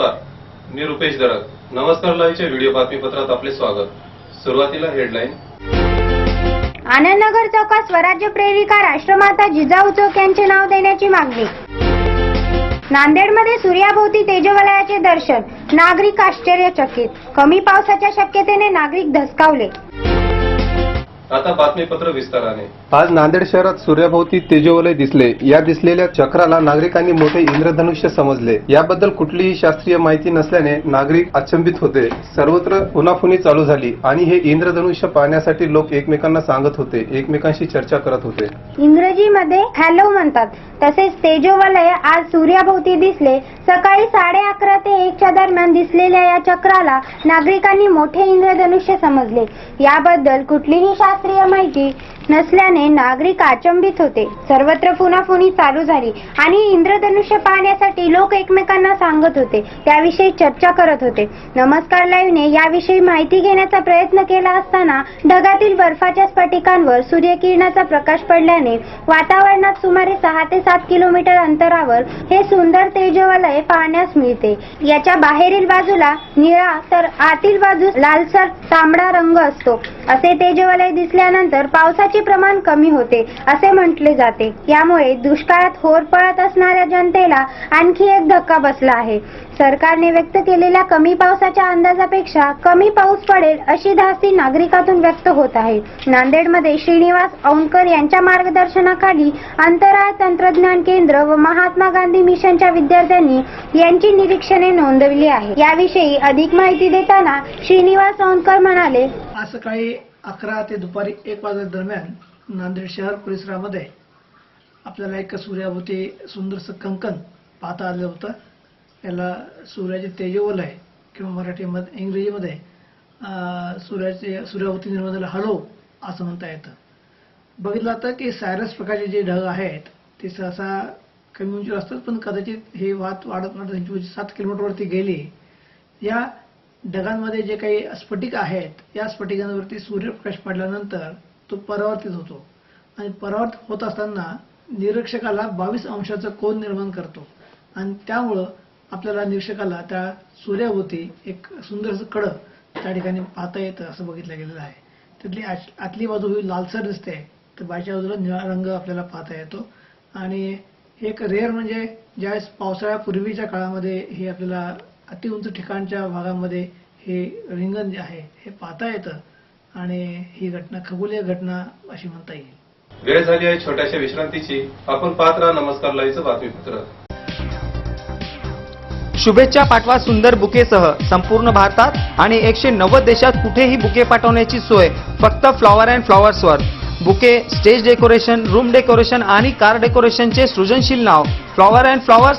नमस्कार मी रुपेश दरक नमस्कार लाईव्हच्या व्हिडिओ बातमीपत्रात आपले स्वागत. सुरुवातीला हेडलाईन. आनंदनगर चौकात स्वराज्य प्रेरिका राष्ट्रमाता जिजाऊ चौक यांचे नाव देण्याची मागणी. नांदेडमध्ये सूर्याभोवती तेजवलयाचे दर्शन. नागरिक आश्चर्यचकित. कमी पावसाच्या शक्यतेने नागरिक धसकावले. आता बातमीपत्र विस्ताराने. आज नांदेड शहरात सूर्याभोवती तेजोवलय दिसले. या दिसलेल्या चक्राला नागरिकांनी मोठे इंद्रधनुष्य समजले. याबद्दल कुठलीही शास्त्रीय माहिती नसल्याने नागरिक अचंबित होते. सर्वत्र पुनाफुनी चालू झाली आणि हे इंद्रधनुष्य पाहण्यासाठी लोक एकमेकांना सांगत होते. एकमेकांशी चर्चा करत होते. इंग्रजीमध्ये हॅलो म्हणतात. तसेच तेजोवलय आज सूर्याभोवती दिसले. सकाळी साडे अकरा ते एकच्या दरम्यान दिसलेल्या या चक्राला नागरिकांनी मोठे इंद्रधनुष्य समजले. याबद्दल कुठलीही शास्त्रीय माहिती नसल्याने नागरिक अचंबित होते. सर्वत्र फुनाफुनी चालू झाली आणि इंद्रधनुष्य पाहण्यासाठी लोक एकमेकांना सांगत होते. त्याविषयी चर्चा करत होते. नमस्कार लाईव्हने याविषयी माहिती घेण्याचा प्रयत्न केला असताना ढगातील बर्फाच्या स्फटिकांवर सूर्यकिरणाचा प्रकाश पडल्याने वातावरणात सुमारे सहा ते सात किलोमीटर अंतरावर हे सुंदर तेजवलय पाहण्यास मिळते. याच्या बाहेरील बाजूला निळा तर आतील बाजू लालसर तांबडा रंग असतो. असे तेजवलय दिसल्यानंतर पावसाचे प्रमाण कमी होते असे म्हटले जाते. यामुळे दुष्काळात होर पळत असणाऱ्या जनतेला आणखी एक धक्का बसला आहे. सरकारने व्यक्त केलेल्या कमी पावसाच्या अंदाजापेक्षा कमी पाऊस पडेल अशी धास्ती नागरिकातून व्यक्त होत आहे. नांदेडमध्ये श्रीनिवास औंधकर यांच्या मार्गदर्शनाखाली अंतराळ तंत्रज्ञान केंद्र व महात्मा गांधी मिशनच्या विद्यार्थ्यांनी यांची निरीक्षणे नोंदवली आहे. याविषयी अधिक माहिती देताना श्रीनिवास औंधकर म्हणाले असं काही अकरा ते दुपारी एक वाजल्या दरम्यान नांदेड शहर परिसरामध्ये आपल्याला एक सूर्याभोवती सुंदरसं कंकण पाहता आलं होतं. याला सूर्याचे तेजोवलय किंवा मराठीमध्ये इंग्रजीमध्ये सूर्याचे सूर्याभोवती निर्माण झालेलं हलो असं म्हणता येतं. बघितलं जातं की सायरस प्रकारचे जे ढग आहेत ते सहसा कमी उंचीवर असतात पण कदाचित हे वाद वाढत वाढत त्यांची उंची सात किलोमीटरवरती गेली. या ढगांमध्ये जे काही स्फटिक आहेत या स्फटिकांवरती सूर्यप्रकाश पडल्यानंतर तो परावर्तित होतो. आणि परावर्तित होत असताना निरीक्षकाला बावीस अंशाचा कोन निर्माण करतो. आणि त्यामुळं आपल्याला निरीक्षकाला त्या सूर्याभोवती एक सुंदर असं कडं त्या ठिकाणी पाहता येतं असं बघितलं गेलेलं आहे. त्यातली आत- आतली बाजू ही लालसर दिसते तर बाहेरच्या बाजूला निळा रंग आपल्याला पाहता येतो. आणि एक रेअर म्हणजे ज्यावेळेस पावसाळ्यापूर्वीच्या काळामध्ये हे आपल्याला अतिउंच ठिकाणच्या भागामध्ये हे रिंगण जे आहे हे पाहता येतं आणि ही घटना खगोलीय घटना अशी म्हणता येईल. वेळ झाली आहे छोट्याशा विश्रांतीची. आपण पाहत राहा नमस्कार लाईव्हचं बातमीपत्र. शुभेच्छा पाठवा सुंदर बुकेसह. संपूर्ण भारतात आणि एकशे नव्वद देशात कुठेही बुके पाठवण्याची सोय. फक्त flower and फ्लॉवर्सवर bouquet stage decoration room decoration आणि कार डेकोरेशनचे सृजनशील नाव. Flower and flowers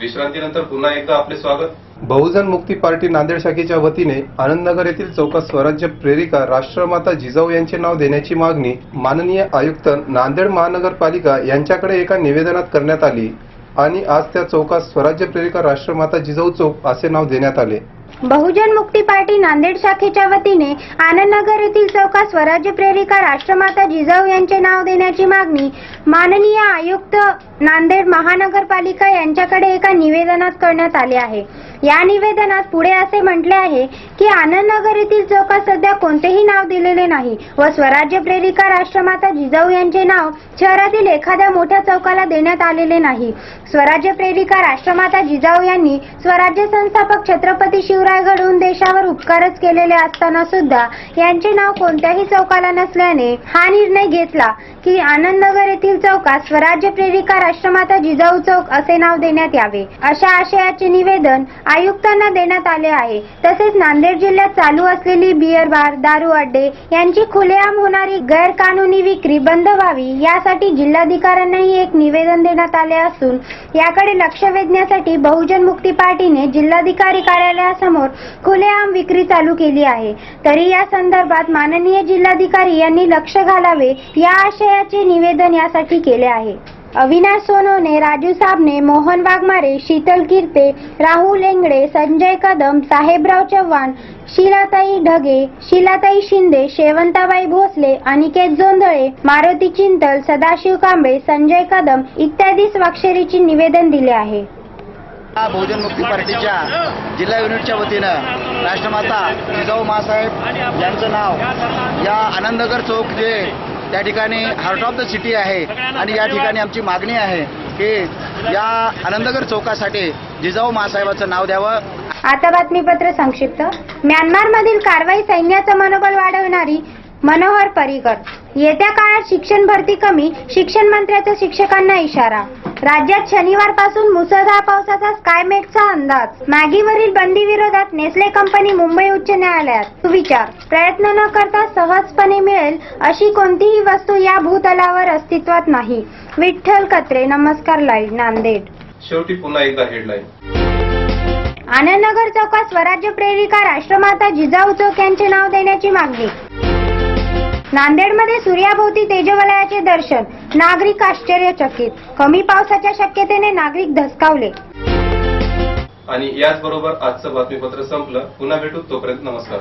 विश्रांतीनंतर पुन्हा एकदा आपले स्वागत. बहुजन मुक्ती पार्टी नांदेड शाखेच्या वतीने आनंदनगर येथील चौकात स्वराज्य प्रेरिका राष्ट्रमाता जिजाऊ यांचे नाव देण्याची मागणी माननीय आयुक्त नांदेड महानगरपालिका यांच्याकडे एका निवेदनात करण्यात आली आणि आज त्या चौकात स्वराज्य प्रेरिका राष्ट्रमाता जिजाऊ चौक असे नाव देण्यात आले. बहुजन मुक्ती पार्टी नांदेड शाखेच्या वतीने आनंदनगर येथील चौकात स्वराज्य प्रेरिका राष्ट्रमाता जिजाऊ यांचे नाव देण्याची मागणी माननीय आयुक्त नांदेड महानगरपालिका यांच्याकडे एका निवेदनात करण्यात आले आहे. या निवेदनात पुढे असे म्हटले आहे की आनंदनगर येथील चौकात सध्या कोणतेही नाव दिलेले नाही व स्वराज्य प्रेरिका राष्ट्रमाता जिजाऊ यांचे नाव शहरातील एखाद्या मोठ्या चौकाला देण्यात आलेले नाही. स्वराज्य प्रेरिका राष्ट्रमाता जिजाऊ यांनी स्वराज्य संस्थापक छत्रपती शिवराज शिवराय घडवून देशावर उपकारच केलेले असताना सुद्धा यांचे नाव कोणत्याही चौकाला नसल्याने हा निर्णय घेतला की आनंदनगर येथील चौकात स्वराज्य प्रेरिका राष्ट्रमाता जिजाऊ चौक असे नाव देण्यात यावे. अशा आशयाचे निवेदन आयुक्तांना देण्यात आले आहे. तसेच नांदेड जिल्ह्यात चालू असलेली बियर बार दारू अड्डे यांची खुलेआम होणारी गैरकानूनी विक्री बंद व्हावी यासाठी जिल्हाधिकाऱ्यांनाही एक निवेदन देण्यात आले असून याकडे लक्ष वेधण्यासाठी बहुजन मुक्ती पार्टीने जिल्हाधिकारी कार्यालयासमोर खुलेआम विक्री चालू केली आहे. तरी या संदर्भात माननीय जिल्हाधिकारी यांनी लक्ष घालावे या आशयाचे निवेदन यासाठी केले आहे. अविनाश सोनोने राजू साबणे मोहन वाघमारे शीतल किर्ते राहुल लेंगडे संजय कदम साहेबराव चव्हाण शिलाताई ढगे शिलाताई शिंदे शेवंताबाई भोसले अनिकेत जोंधळे मारुती चिंतल सदाशिव कांबळे संजय कदम इत्यादी स्वाक्षरीची निवेदन दिले आहे. बहुजन मुक्ती पार्टीच्या जिल्हा युनिटच्या वतीनं राष्ट्रमाता जिजाऊ मासाहेब यांचं नाव या आनंदनगर चौक जे त्या ठिकाणी हार्ट ऑफ द सिटी आहे आणि या ठिकाणी आमची मागणी आहे की या आनंदनगर चौकासाठी जिजाऊ मासाहेबाचं नाव द्यावं. आता बातमीपत्र संक्षिप्त. म्यानमारमधील कारवाई सैन्याचं मनोबल वाढवणारी मनोहर पर्रिकर येत्या काळात शिक्षण भरती कमी शिक्षण मंत्र्याचा शिक्षकांना इशारा. राज्यात शनिवारपासून मुसळधार पावसाचा स्कायमेटचा अंदाज. मॅगीवरील बंदी विरोधात नेस्ले कंपनी मुंबई उच्च न्यायालयात. सुविचार. प्रयत्न न करता सहजपणे मिळेल अशी कोणतीही वस्तू या भूतलावर अस्तित्वात नाही. विठ्ठल कत्रे नमस्कार लाईव्ह नांदेड. शेवटी पुन्हा एकदा हेडलाईन आनंदनगर चौकात स्वराज्य प्रेरिका राष्ट्रमाता जिजाऊ चौक यांचे नाव देण्याची मागणी. नांदेडमध्ये सूर्याभोवती तेजवलयाचे दर्शन. नागरिक आश्चर्यचकित. कमी पावसाच्या शक्यतेने नागरिक धसकावले. आणि याचबरोबर आजचं बातमीपत्र संपलं. पुन्हा भेटू. तोपर्यंत नमस्कार.